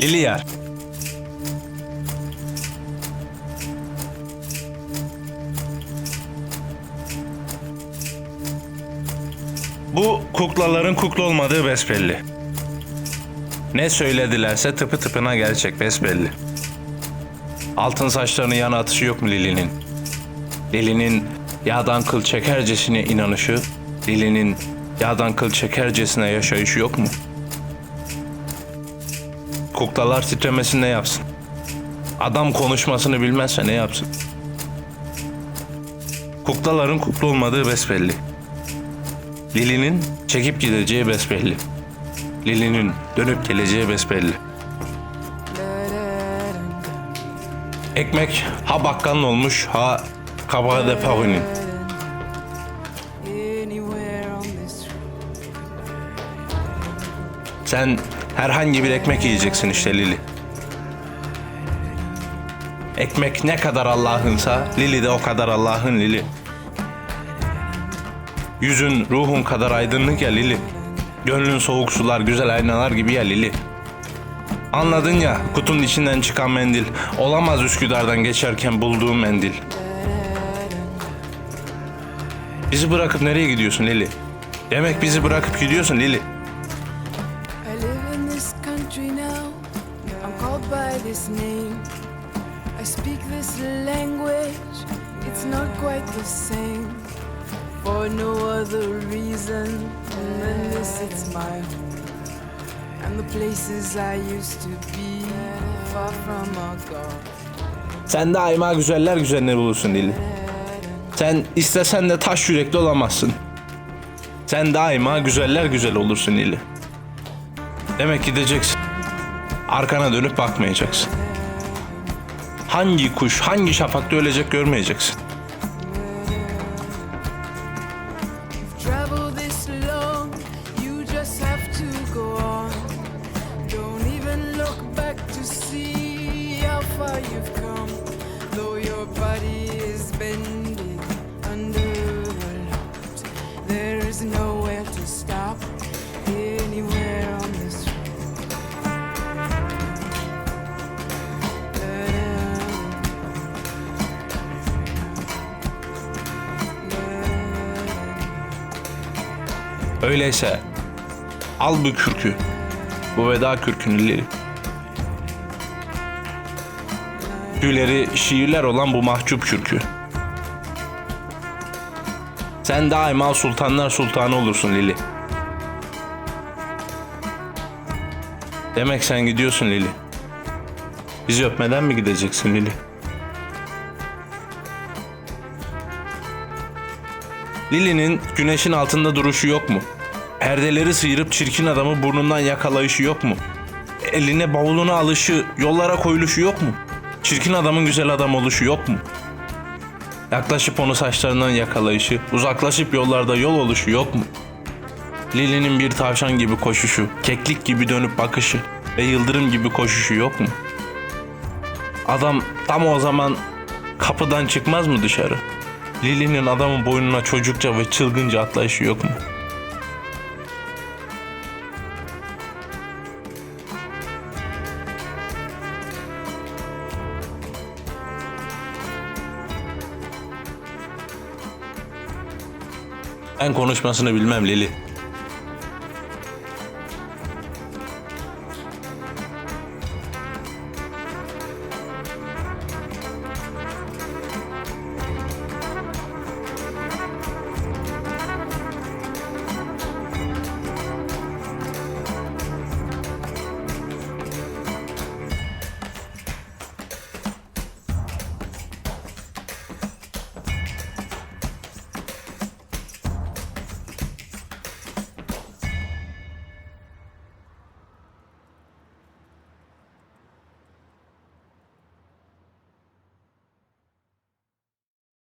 Lilia. Bu kuklaların kukla olmadığı besbelli. Ne söyledilerse tıpı tıpına gerçek besbelli. Altın saçlarını yana atışı yok mu Lili'nin? Lili'nin yağdan kıl çekercesine inanışı, Lili'nin yağdan kıl çekercesine yaşayışı yok mu? Kuklalar titremesin ne yapsın? Adam konuşmasını bilmezse ne yapsın? Kuklaların kukla olmadığı besbelli. Lili'nin çekip gideceği besbelli. Lili'nin dönüp geleceği besbelli. Ekmek ha bakkalın olmuş ha kabağı de Paris'in. Anywhere on this Sen herhangi bir ekmek yiyeceksin işte Lili. Ekmek ne kadar Allah'ınsa Lili de o kadar Allah'ın Lili. Yüzün ruhun kadar aydınlık ya Lili. Gönlün soğuk sular güzel aynalar gibi ya Lili. Anladın ya kutunun içinden çıkan mendil. Olamaz Üsküdar'dan geçerken bulduğum mendil. Bizi bırakıp nereye gidiyorsun Lili? Demek bizi bırakıp gidiyorsun Lili. By this name. I speak this language. It's not quite the same. For no other reason than this, it's my home. And the places I used to be far from are gone. Sen daima güzeller güzelini bulursun Lili. Sen istesen de taş yürekli olamazsın. Sen daima güzeller güzel olursun Lili. Demek gideceksin. Arkana dönüp bakmayacaksın. Hangi kuş, hangi şafakta ölecek görmeyeceksin. See Öyleyse al bu kürkü. Bu veda kürkünü. Tüyleri şiirler olan bu mahcup kürkü. Sen daima sultanlar sultanı olursun Lili. Demek sen gidiyorsun Lili. Bizi öpmeden mi gideceksin Lili? Lili'nin güneşin altında duruşu yok mu? Perdeleri sıyırıp çirkin adamı burnundan yakalayışı yok mu? Eline bavulunu alışı, yollara koyuluşu yok mu? Çirkin adamın güzel adam oluşu yok mu? Yaklaşıp onu saçlarından yakalayışı, uzaklaşıp yollarda yol oluşu yok mu? Lili'nin bir tavşan gibi koşuşu, keklik gibi dönüp bakışı ve yıldırım gibi koşuşu yok mu? Adam tam o zaman kapıdan çıkmaz mı dışarı? Lili'nin adamın boynuna çocukça ve çılgınca atlayışı yok mu? Ben konuşmasını bilmem Lili.